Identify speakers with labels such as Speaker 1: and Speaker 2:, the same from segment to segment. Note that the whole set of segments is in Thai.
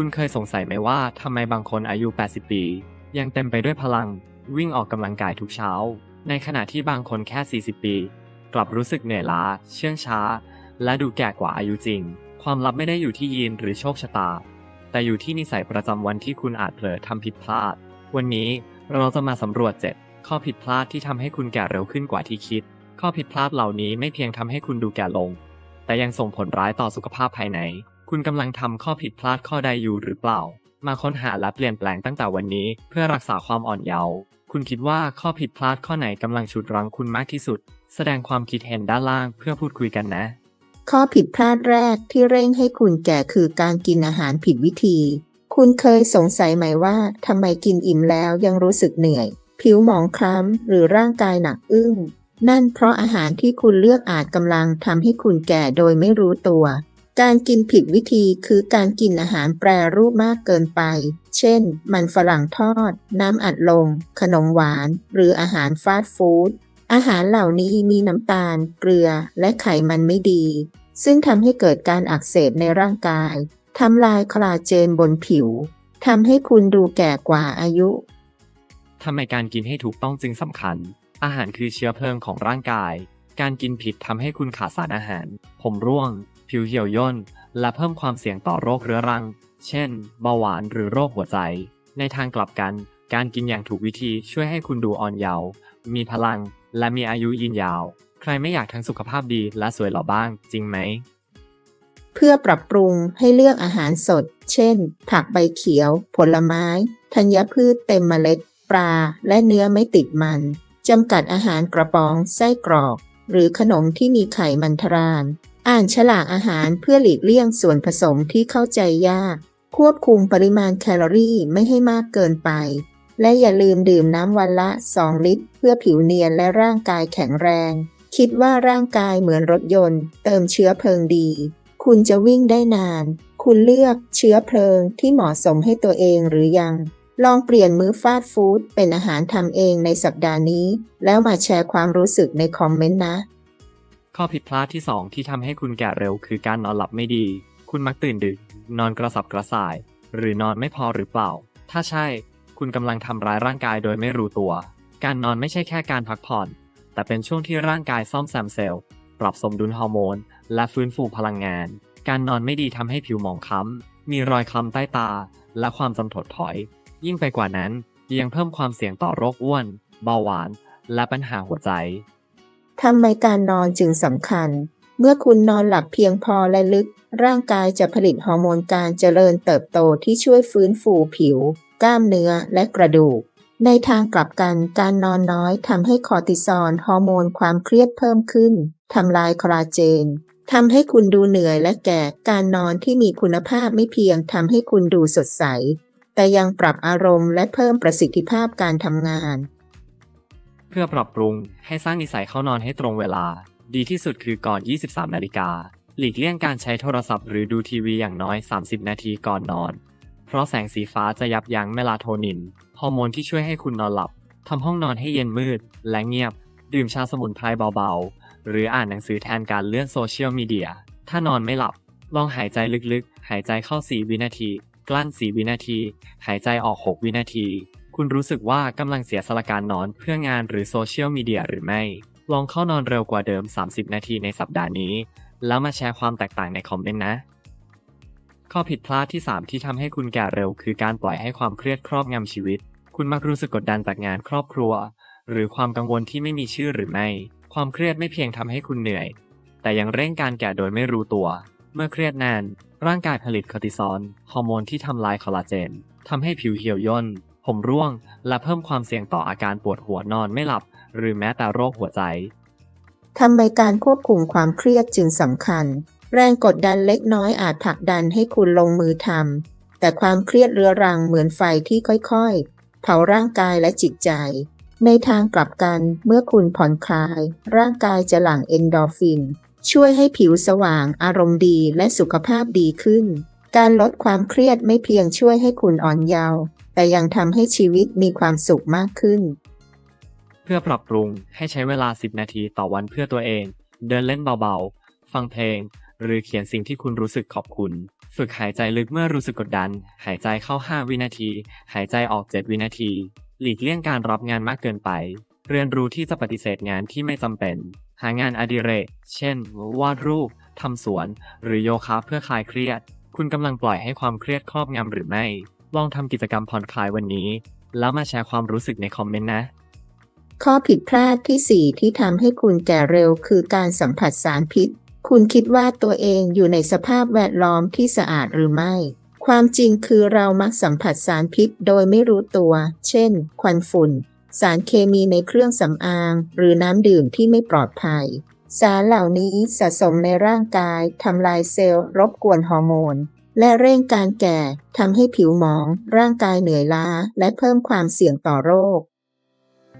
Speaker 1: คุณเคยสงสัยไหมว่าทำไมบางคนอายุ 80 ปี ยังเต็มไปด้วยพลัง วิ่งออกกำลังกายทุกเช้า ในขณะที่บางคนแค่ 40 ปี กลับรู้สึกเหนื่อยล้า เชื่องช้า และดูแก่กว่าอายุจริง ความลับไม่ได้อยู่ที่ยีนหรือโชคชะตา แต่อยู่ที่นิสัยประจำวันที่คุณอาจเผลอทำผิดพลาด วันนี้เราจะมาสำรวจ 7 ข้อผิดพลาดที่ทำให้คุณแก่เร็วขึ้นกว่าที่คิด ข้อผิดพลาดเหล่านี้ไม่เพียงทำให้คุณดูแก่ลง แต่ยังส่งผลร้ายต่อสุขภาพภายใน คุณกำลังทำข้อผิดพลาดข้อใดอยู่หรือเปล่า มาค้นหาและเปลี่ยนแปลงตั้งแต่วันนี้ เพื่อรักษาความอ่อนเยาว์ คุณคิดว่าข้อผิดพลาดข้อไหนกำลังฉุดรั้งคุณมากที่สุด แสดงความคิดเห็นด้านล่างเพื่อพูดคุยกันนะ
Speaker 2: ข้อผิดพลาดแรกที่เร่งให้คุณแก่คือการกินอาหารผิดวิธี คุณเคยสงสัยไหมว่าทำไมกินอิ่มแล้วยังรู้สึกเหนื่อย ผิวหมองคล้ำหรือร่างกายหนักอึ้งนั่นเพราะอาหารที่คุณเลือกอาจกำลังทำให้คุณแก่โดยไม่รู้ตัว การกินผิดวิธีคือการกินอาหารแปรรูปมากเกินไป เช่น มันฝรั่งทอด น้ำอัดลม ขนมหวาน หรืออาหารฟาสต์ฟู้ด อาหารเหล่านี้มีน้ำตาล เกลือ และไขมันไม่ดี ซึ่งทำให้เกิดการอักเสบในร่างกาย ทำลายคลาเจนบนผิว ทำให้คุณดูแก่กว่าอายุ
Speaker 1: ทำไมการกินให้ถูกต้องจึงสำคัญ อาหารคือเชื้อเพลิงของร่างกาย การกินผิดทำให้คุณขาดสารอาหาร ผมร่วง ผิวเหี่ยวย่น และเพิ่มความเสี่ยงต่อโรคเรื้อรัง เช่น เบาหวานหรือโรคหัวใจ ในทางกลับกัน การกินอย่างถูกวิธีช่วยให้คุณดูอ่อนเยาว์ มีพลัง และมีอายุยืนยาว ใครไม่อยากทั้งสุขภาพดีและสวยหล่อบ้าง จริงไหม
Speaker 2: เพื่อปรับปรุงให้เลือกอาหารสด เช่น ผักใบเขียว ผลไม้ ธัญพืชเต็มเมล็ด ปลา และเนื้อไม่ติดมันจำกัดอาหารกระป๋อง ไส้กรอก หรือขนมที่มีไขมันทราน อ่านฉลากอาหารเพื่อหลีกเลี่ยงส่วนผสมที่เข้าใจยาก ควบคุมปริมาณแคลอรี่ไม่ให้มากเกินไป และอย่าลืมดื่มน้ำวันละ 2 ลิตร เพื่อผิวเนียนและร่างกายแข็งแรง คิดว่าร่างกายเหมือนรถยนต์ เติมเชื้อเพลิงดี คุณจะวิ่งได้นาน คุณเลือกเชื้อเพลิงที่เหมาะสมให้ตัวเองหรือยังลองเปลี่ยนมื้อฟาสต์ฟู้ดเป็นอาหารทำเองในสัปดาห์นี้ แล้วมาแชร์ความรู้สึกในคอมเมนต์นะ
Speaker 1: ข้อผิดพลาดที่ 2 ที่ทำให้คุณแก่เร็วคือการนอนหลับไม่ดี คุณมักตื่นดึก นอนกระสับกระส่าย หรือนอนไม่พอหรือเปล่า ถ้าใช่ คุณกำลังทำร้ายร่างกายโดยไม่รู้ตัว การนอนไม่ใช่แค่การพักผ่อน แต่เป็นช่วงที่ร่างกายซ่อมแซมเซลล์ ปรับสมดุลฮอร์โมน และฟื้นฟูพลังงาน การนอนไม่ดีทำให้ผิวหมองคล้ำ มีรอยคล้ำใต้ตา และความจำถดถอย ยิ่งไปกว่านั้นยังเพิ่มความเสี่ยงต่อโรคอ้วน เบาหวาน และปัญหาหัวใจ
Speaker 2: ทำไมการนอนจึงสำคัญ เมื่อคุณนอนหลับเพียงพอและลึก ร่างกายจะผลิตฮอร์โมนการเจริญเติบโตที่ช่วยฟื้นฟูผิว กล้ามเนื้อและกระดูก ในทางกลับกันการนอนน้อยทำให้คอร์ติซอลฮอร์โมนความเครียดเพิ่มขึ้นทำลายคอลลาเจนทำให้คุณดูเหนื่อยและแก่ การนอนที่มีคุณภาพไม่เพียงทำให้คุณดูสดใส แต่ยังปรับอารมณ์และเพิ่มประสิทธิภาพการทำงาน
Speaker 1: เพื่อปรับปรุงให้สร้างนิสัยเข้านอนให้ตรงเวลา ดีที่สุดคือก่อน 23 นาฬิกา หลีกเลี่ยงการใช้โทรศัพท์หรือดูทีวีอย่างน้อย 30 นาทีก่อนนอน เพราะแสงสีฟ้าจะยับยั้งเมลาโทนิน ฮอร์โมนที่ช่วยให้คุณนอนหลับทำห้องนอนให้เย็นมืด และเงียบ ดื่มชาสมุนไพรเบาๆ หรืออ่านหนังสือแทนการเลื่อนโซเชียลมีเดีย ถ้านอนไม่หลับ ลองหายใจลึกๆ หายใจเข้า 4 วินาที กลั้น 4 วินาที หายใจออก 6 วินาที คุณรู้สึกว่ากำลังเสียสละการนอนเพื่องานหรือโซเชียลมีเดียหรือไม่ ลองเข้านอนเร็วกว่าเดิม 30 นาทีในสัปดาห์นี้ แล้วมาแชร์ความแตกต่างในคอมเมนต์นะ ข้อผิดพลาดที่ 3 ที่ทำให้คุณแก่เร็ว คือการปล่อยให้ความเครียดครอบงำชีวิต คุณมักรู้สึกกดดันจากงานครอบครัว หรือความกังวลที่ไม่มีชื่อหรือไม่ ความเครียดไม่เพียงทำให้คุณเหนื่อย แต่ยังเร่งการแก่โดยไม่รู้ตัว เมื่อเครียดนานร่างกายผลิตคอร์ติซอลฮอร์โมนที่ทำลายคอลลาเจนทำให้ผิวเหี่ยวย่น ผมร่วง และเพิ่มความเสี่ยงต่ออาการปวดหัวนอนไม่หลับ หรือแม้แต่โรคหัวใจ
Speaker 2: ทำไมการควบคุมความเครียดจึงสำคัญ แรงกดดันเล็กน้อยอาจผลักดันให้คุณลงมือทำแต่ความเครียดเรื้อรังเหมือนไฟที่ค่อยๆ เผาร่างกายและจิตใจ ในทางกลับกันเมื่อคุณผ่อนคลาย ร่างกายจะหลั่งเอนโดรฟิน ช่วยให้ผิวสว่าง อารมณ์ดีและสุขภาพดีขึ้น การลดความเครียดไม่เพียงช่วยให้คุณอ่อนเยาว์ แต่ยังทำให้ชีวิตมีความสุขมากขึ้น
Speaker 1: เพื่อปรับปรุงให้ใช้เวลา 10 นาทีต่อวันเพื่อตัวเอง เดินเล่นเบาๆ ฟังเพลง หรือเขียนสิ่งที่คุณรู้สึกขอบคุณ ฝึกหายใจลึกเมื่อรู้สึกกดดัน หายใจเข้า 5 วินาที หายใจออก 7 วินาที หลีกเลี่ยงการรับงานมากเกินไป เรียนรู้ที่จะปฏิเสธงานที่ไม่จำเป็น หางานอดิเรก เช่น วาดรูปทำสวน หรือโยคะเพื่อคลายเครียด คุณกำลังปล่อยให้ความเครียดครอบงำหรือไม่ ลองทำกิจกรรมผ่อนคลายวันนี้ แล้วมาแชร์ความรู้สึกในคอมเมนต์นะ
Speaker 2: ข้อผิดพลาดที่ 4 ที่ทำให้คุณแก่เร็วคือการสัมผัสสารพิษ คุณคิดว่าตัวเองอยู่ในสภาพแวดล้อมที่สะอาดหรือไม่ ความจริงคือเรามักสัมผัสสารพิษโดยไม่รู้ตัว เช่น ควันฝุ่น สารเคมีในเครื่องสำอาง หรือน้ำดื่มที่ไม่ปลอดภัย สารเหล่านี้สะสมในร่างกายทำลายเซลล์รบกวนฮอร์โมน และเร่งการแก่ทำให้ผิวหมอง ร่างกายเหนื่อยล้า และเพิ่มความเสี่ยงต่อโรค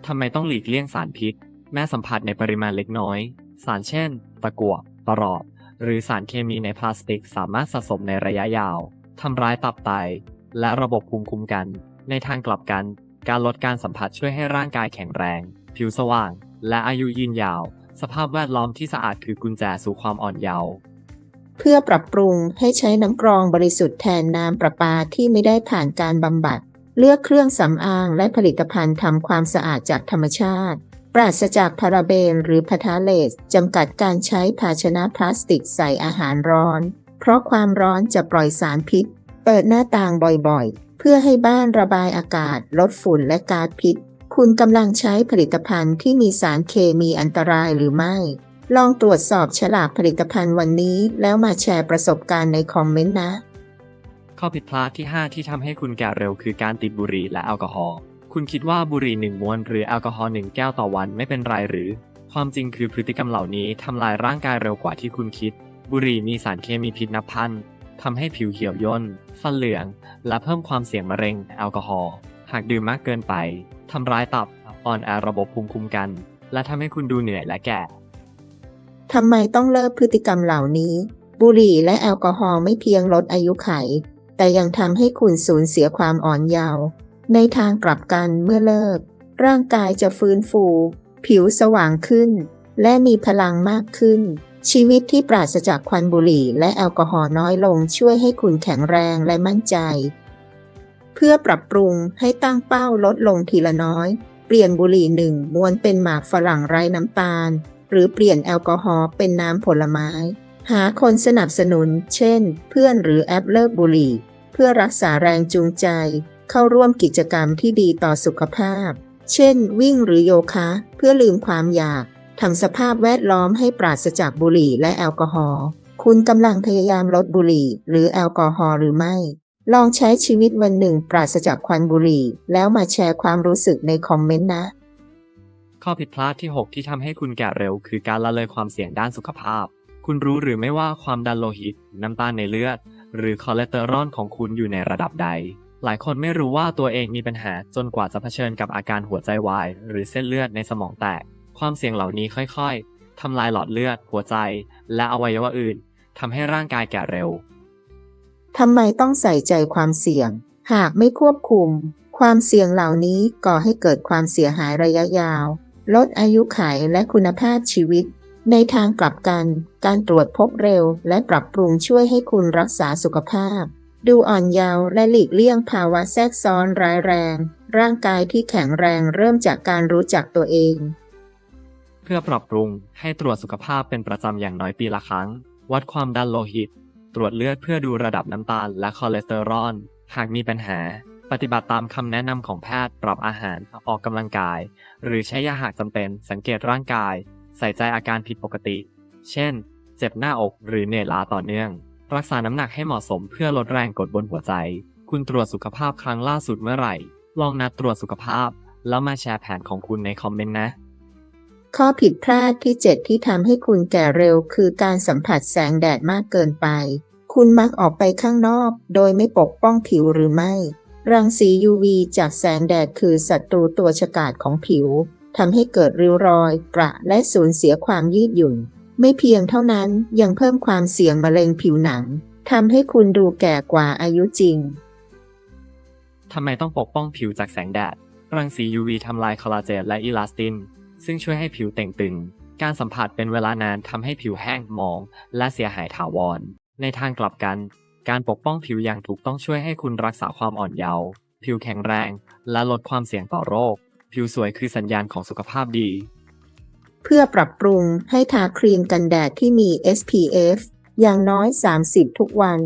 Speaker 1: ทำไมต้องหลีกเลี่ยงสารพิษ แม้สัมผัสในปริมาณเล็กน้อย สารเช่น ตะกั่วปลอดหรือสารเคมีในพลาสติกสามารถสะสมในระยะยาวทำร้ายตับไต และระบบภูมิคุ้มกัน ในทางกลับกัน การลดการสัมผัสช่วยให้ร่างกายแข็งแรง ผิวสว่าง และอายุยืนยาว สภาพแวดล้อมที่สะอาดคือกุญแจสู่ความอ่อนเยาว์
Speaker 2: เพื่อปรับปรุงให้ใช้น้ำกรองบริสุทธิ์แทนน้ำประปาที่ไม่ได้ผ่านการบำบัด เลือกเครื่องสำอางและผลิตภัณฑ์ทำความสะอาดจากธรรมชาติ ปราศจากพาราเบนหรือพาทาเลสจำกัดการใช้ภาชนะพลาสติกใส่อาหารร้อน เพราะความร้อนจะปล่อยสารพิษ เปิดหน้าต่างบ่อยๆ เพื่อให้บ้านระบายอากาศ ลดฝุ่นและก๊าซพิษ คุณกำลังใช้ผลิตภัณฑ์ที่มีสารเคมีอันตรายหรือไม่ ลองตรวจสอบฉลากผลิตภัณฑ์วันนี้ แล้วมาแชร์ประสบการณ์ในคอมเมนต์นะ
Speaker 1: ข้อผิดพลาดที่ 5 ที่ทำให้คุณแก่เร็วคือการติดบุหรี่และแอลกอฮอล์ คุณคิดว่าบุหรี่หนึ่งมวนหรือแอลกอฮอล์หนึ่งแก้วต่อวันไม่เป็นไรหรือ ความจริงคือพฤติกรรมเหล่านี้ทำลายร่างกายเร็วกว่าที่คุณคิด บุหรี่มีสารเคมีพิษนับพันทำให้ผิวเหี่ยวย่น ฟันเหลือง และเพิ่มความเสี่ยงมะเร็งแอลกอฮอล์ หากดื่มมากเกินไปทำร้ายตับ อ่อนแอระบบภูมิคุ้มกัน และทำให้คุณดูเหนื่อยและแก่
Speaker 2: ทำไมต้องเลิกพฤติกรรมเหล่านี้ บุหรี่และแอลกอฮอล์ไม่เพียงลดอายุไข แต่ยังทำให้คุณสูญเสียความอ่อนเยาว์ในทางกลับกันเมื่อเลิก ร่างกายจะฟื้นฟู ผิวสว่างขึ้น และมีพลังมากขึ้น ชีวิตที่ปราศจากควันบุหรี่ และแอลกอฮอล์น้อยลงช่วยให้คุณแข็งแรงและมั่นใจ เพื่อปรับปรุงให้ตั้งเป้าลดลงทีละน้อย เปลี่ยนบุหรี่หนึ่งมวนเป็นหมากฝรั่งไร้น้ำตาล หรือเปลี่ยนแอลกอฮอล์เป็นน้ำผลไม้ หาคนสนับสนุน เช่น เพื่อนหรือแอปเลิกบุหรี่ เพื่อรักษาแรงจูงใจ เข้าร่วมกิจกรรมที่ดีต่อสุขภาพ เช่น วิ่งหรือโยคะ เพื่อลืมความอยากทำสภาพแวดล้อมให้ปราศจากบุหรี่และแอลกอฮอล์คุณกำลังพยายามลดบุหรี่ หรือแอลกอฮอล์หรือไม่ ลองใช้ชีวิตวันหนึ่งปราศจากควันบุหรี่ แล้วมาแชร์ความรู้สึกในคอมเมนต์นะ
Speaker 1: ข้อผิดพลาดที่ 6 ที่ทำให้คุณแก่เร็ว คือการละเลยความเสี่ยงด้านสุขภาพ คุณรู้หรือไม่ว่าความดันโลหิต น้ำตาลในเลือด หรือคอเลสเตอรอลของคุณอยู่ในระดับใด หลายคนไม่รู้ว่าตัวเองมีปัญหาจนกว่าจะเผชิญกับอาการหัวใจวาย หรือเส้นเลือดในสมองแตก ความเสี่ยงเหล่านี้ค่อยๆทำลายหลอดเลือด หัวใจ และอวัยวะอื่นทำให้ร่างกายแก่เร็ว
Speaker 2: ทำไมต้องใส่ใจความเสี่ยง หากไม่ควบคุม ความเสี่ยงเหล่านี้ก่อให้เกิดความเสียหายระยะยาว ลดอายุขัยและคุณภาพชีวิต ในทางกลับกัน การตรวจพบเร็ว และปรับปรุงช่วยให้คุณรักษาสุขภาพ ดูอ่อนเยาว์และหลีกเลี่ยงภาวะแทรกซ้อนร้ายแรง ร่างกายที่แข็งแรงเริ่มจากการรู้จักตัวเอง
Speaker 1: เพื่อปรับปรุงให้ตรวจสุขภาพเป็นประจำอย่างน้อยปีละครั้ง วัดความดันโลหิต ตรวจเลือดเพื่อดูระดับน้ำตาลและคอเลสเตอรอลหากมีปัญหา ปฏิบัติตามคำแนะนำของแพทย์ปรับอาหารออกกำลังกาย หรือใช้ยาหากจำเป็นสังเกตร่างกาย ใส่ใจอาการผิดปกติ เช่น เจ็บหน้าอกหรือเหนื่อยล้าต่อเนื่อง รักษาน้ำหนักให้เหมาะสมเพื่อลดแรงกดบนหัวใจ คุณตรวจสุขภาพครั้งล่าสุดเมื่อไหร่ ลองนัดตรวจสุขภาพ แล้วมาแชร์แผนของคุณในคอมเมนต์นะ
Speaker 2: ข้อผิดพลาดที่ 7 ที่ทำให้คุณแก่เร็ว คือการสัมผัสแสงแดดมากเกินไป คุณมักออกไปข้างนอก โดยไม่ปกป้องผิวหรือไม่ รังสี UV จากแสงแดดคือศัตรูตัวฉกาจของผิวทำให้เกิดริ้วรอย กระและสูญเสียความยืดหยุ่น ไม่เพียงเท่านั้นยังเพิ่มความเสี่ยงมะเร็งผิวหนังทำให้คุณดูแก่กว่าอายุจริง
Speaker 1: ทำไมต้องปกป้องผิวจากแสงแดด รังสี UV ทำลายคอลลาเจนและอิลาสติน ซึ่งช่วยให้ผิวเต่งตึง การสัมผัสเป็นเวลานานทำให้ผิวแห้งหมอง และเสียหายถาวร ในทางกลับกัน การปกป้องผิวอย่างถูกต้องช่วยให้คุณรักษาความอ่อนเยาว์ผิวแข็งแรง และลดความเสี่ยงต่อโรค ผิวสวยคือสัญญาณของสุขภาพดี
Speaker 2: เพื่อปรับปรุงให้ทาครีมกันแดดที่มี SPF อย่างน้อย 30 ทุกวัน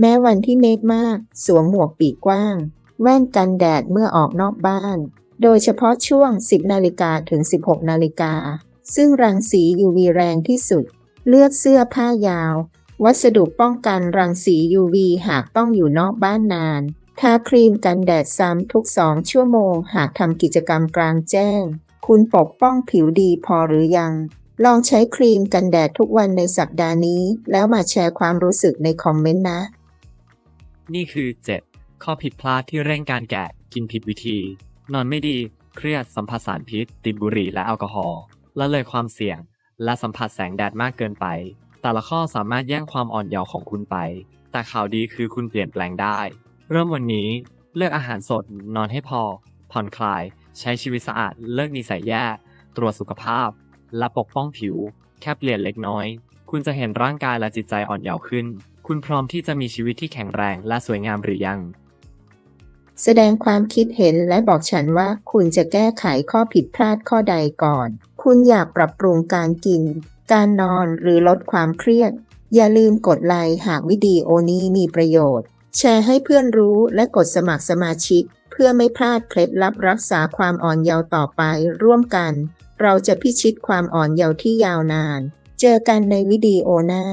Speaker 2: แม้วันที่เมฆมาก สวมหมวกปีกกว้าง แว่นกันแดดเมื่อออกนอกบ้าน โดยเฉพาะช่วง 10 นาฬิกาถึง 16 นาฬิกา ซึ่งรังสี UV แรงที่สุด เลือกเสื้อผ้ายาว วัสดุป้องกันรังสี UV หากต้องอยู่นอกบ้านนาน ทาครีมกันแดดซ้ำทุก 2 ชั่วโมง หากทำกิจกรรมกลางแจ้ง คุณปกป้องผิวดีพอหรือยัง ลองใช้ครีมกันแดดทุกวันในสัปดาห์นี้ แล้วมาแชร์ความรู้สึกในคอมเมนต์นะ
Speaker 1: นี่คือ 7 ข้อผิดพลาดที่เร่งการแก่ กินผิดวิธี นอนไม่ดี เครียดสัมผัสสารพิษ ติดบุหรี่และแอลกอฮอล์ละเลยความเสี่ยง และสัมผัสแสงแดดมากเกินไป แต่ละข้อสามารถแย่งความอ่อนเยาว์ของคุณไป แต่ข่าวดีคือคุณเปลี่ยนแปลงได้ เริ่มวันนี้เลือกอาหารสด นอนให้พอ ผ่อนคลาย ใช้ชีวิตสะอาด เลิกนิสัยแย่ ตรวจสุขภาพ และปกป้องผิว แค่เปลี่ยนเล็กน้อย คุณจะเห็นร่างกายและจิตใจอ่อนเยาว์ขึ้น คุณพร้อมที่จะมีชีวิตที่แข็งแรงและสวยงามหรือยัง
Speaker 2: แสดงความคิดเห็นและบอกฉันว่าคุณจะแก้ไขข้อผิดพลาดข้อใดก่อน คุณอยากปรับปรุงการกิน การนอนหรือลดความเครียด อย่าลืมกดไลค์หากวิดีโอนี้มีประโยชน์ แชร์ให้เพื่อนรู้และกดสมัครสมาชิก เพื่อไม่พลาดเคล็ดลับรักษาความอ่อนเยาว์ต่อไปร่วมกัน เราจะพิชิตความอ่อนเยาว์ที่ยาวนาน เจอกันในวิดีโอหน้า